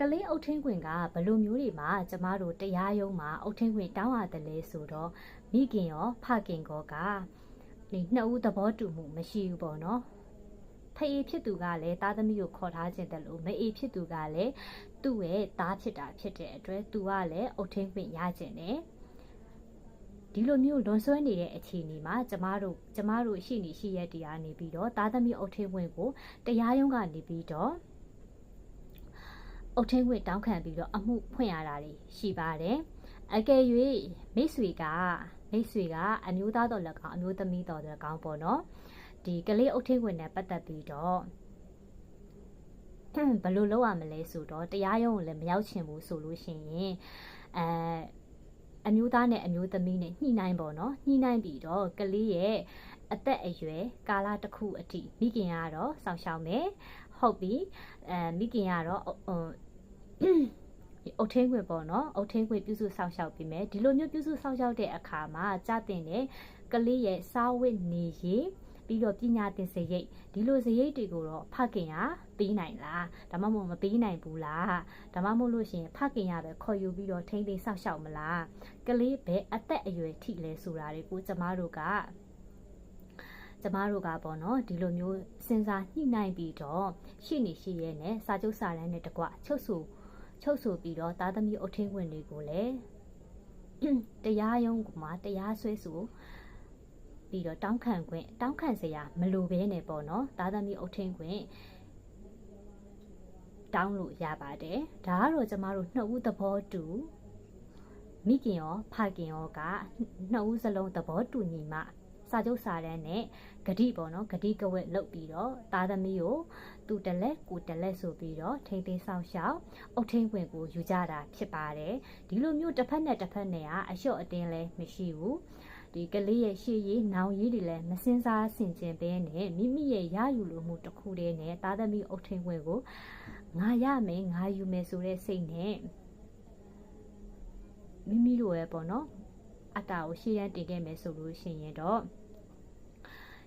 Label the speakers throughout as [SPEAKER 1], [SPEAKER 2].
[SPEAKER 1] ကလေးအုတ်ထင်းခွင်ကဘယ်လိုမျိုးတွေမှာကျမတို့တရားရုံးမှာအုတ်ထင်းခွင်တောင်းရတယ်လဲဆိုတော့မိခင်ရောဖခင်ကောကဒီနှစ်ဦးသဘောတူမှုမရှိဘူးပေါ့နော်ဖအေးဖြစ်သူကလည်းသားသမီးကိုခေါ်ထားခြင်းတယ်လို့မအေးဖြစ်သူကလည်းသူ့ရဲ့သားဖြစ်တာဖြစ်တဲ့အတွက်သူကလည်းအုတ်ထင်းခွင်ရခြင်းတယ်ဒီလိုမျိုးလွန်ဆွဲနေတဲ့အခြေအနေမှာကျမတို့ကျမတို့ရှိနေရှိရက်တရားနေပြီးတော့သားသမီးအုတ်ထင်းခွင်ကိုတရားရုံးကနေပြီးတော့ အုတ်ထင်းခွေတောင်းခံပြီးတော့အမှုဖွင့်ရတာတွေရှိပါတယ်။အကယ်၍မိတ်ဆွေကမိတ်ဆွေကအမျိုးသားတော်လည်းကောင်းအမျိုးသမီးတော်လည်းကောင်းပေါ့နော်။ဒီကလေးအုတ်ထင်းခွေနဲ့ပတ်သက်ပြီးတော့ဘယ်လိုလုပ်ရမလဲဆိုတော့တရားရုံးကိုလည်းမရောက်ချင်ဘူးဆိုလို့ရှိရင်အဲအမျိုးသားနဲ့အမျိုးသမီးနဲ့ညှိနှိုင်းပေါ့နော်ညှိနှိုင်းပြီးတော့ကလေးရဲ့အသက်အရွယ်ကာလတစ်ခုအထိမိခင်ကတော့စောင့်ရှောက်မယ်ဟုတ်ပြီအဲမိခင်ကတော့ဟို အုတ်ထင်းခွေပေါ့နော်အုတ်ထင်းခွေပြုစုဆောက်ရှောက်ပြီးမယ်ဒီလိုမျိုးပြုစုဆောက်ရှောက်တဲ့အခါမှာကြတင်တဲ့ကလေးရဲ့စားဝတ်နေရေးပြီးတော့ပညာသင်စရိတ်ဒီလိုစရိတ်တွေကိုတော့ဖခင်ကပေးနိုင်လားဒါမှမဟုတ်မပေးနိုင်ဘူးလားဒါမှမဟုတ်လို့ရှိရင်ဖခင်ကပဲခေါ်ယူပြီးတော့ထိမ့်သိမ်းဆောက်ရှောက်မလားကလေးပဲအသက်အရွယ်ထိလဲဆိုတာတွေကိုကျမတို့ကကျမတို့ကပေါ့နော်ဒီလိုမျိုးစဉ်းစားညှိနှိုင်းပြီးတော့ရှိနေရှိရဲနဲ့စာချုပ်စာတမ်းနဲ့တကွချုပ်ဆို ချုပ်ဆိုပြီးတော့သားသမီးအုတ်ထင်းဝင်တွေကိုလည်းတရားရုံးကမှတရားစွဲဆိုပြီးတော့တောင်းခံခွင့်တောင်းခံစရာမလိုဘဲနဲ့ပေါ့နော်သားသမီးအုတ်ထင်းခွင့်တောင်းလို့ရပါတယ်ဒါကတော့ကျမတို့နှစ်ဦးသဘောတူမိခင်ရောဖခင်ရောကနှစ်ဦးစလုံးသဘောတူညီမှ စာချုပ်စာတမ်းနဲ့ဂတိပေါ့နော်ဂတိကဝက်လုပ်ပြီးတော့သားသမီးကိုသူတလက်ကိုတလက်ဆိုပြီးတော့ထိမ့်သိမ်းဆောင်ရှောက်အုတ်ထင်းဝင်ကိုယူကြတာဖြစ်ပါတယ်ဒီလိုမျိုးတစ်ဖက်နဲ့တစ်ဖက်နဲ့ကအလျှော့အတင်းလဲမရှိဘူးဒီကလေးရဲ့ရှေ့ရေးနောင်ရေးတွေလည်းမစင်စားဆင်ခြင်ပဲနဲ့မိမိရဲ့ရယူလိုမှုတစ်ခုတည်းနဲ့သားသမီးအုတ်ထင်းဝင်ကိုငါရမယ်ငါယူမယ်ဆိုတဲ့စိတ်နဲ့မိမိတို့ရဲ့ပေါ့နော်အတ္တကိုရှေ့ရန်တင်ခဲ့မယ်ဆိုလို့ရှိရင်တော့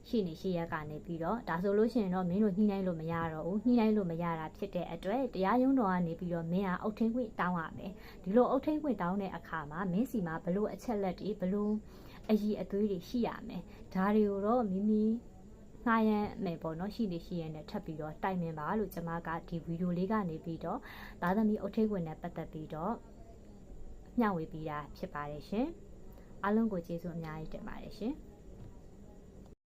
[SPEAKER 1] ရှိနေရှိရက်ကနေပြီးတော့ဒါဆိုလို့ရှိရင်တော့မင်းတို့ညှိနှိုင်းလို့မရတော့ဘူးညှိနှိုင်းလို့မရတာဖြစ်တဲ့အတွက်တရားရုံးတော်ကနေပြီးတော့မင်းကအုတ်ထင်းခွင့်တောင်းရမယ်ဒီလိုအုတ်ထင်းခွင့်တောင်းတဲ့အခါမှာမင်းစီမှာဘလို့အချက်လက်တွေဘလို့အည်အသွေးတွေရှိရမယ်ဒါတွေကိုတော့မိမိငှားရမ်းမယ်ပေါ့နော်ရှိနေရှိရတဲ့ထပ်ပြီးတော့တိုင်ပင်ပါလို့ကျွန်မကဒီဗီဒီယိုလေးကနေပြီးတော့သားသမီးအုတ်ထင်းခွင့်နဲ့ပတ်သက်ပြီးတော့မျှဝေပေးတာဖြစ်ပါတယ်ရှင်အားလုံးကိုကျေးဇူးအများကြီးတင်ပါတယ်ရှင်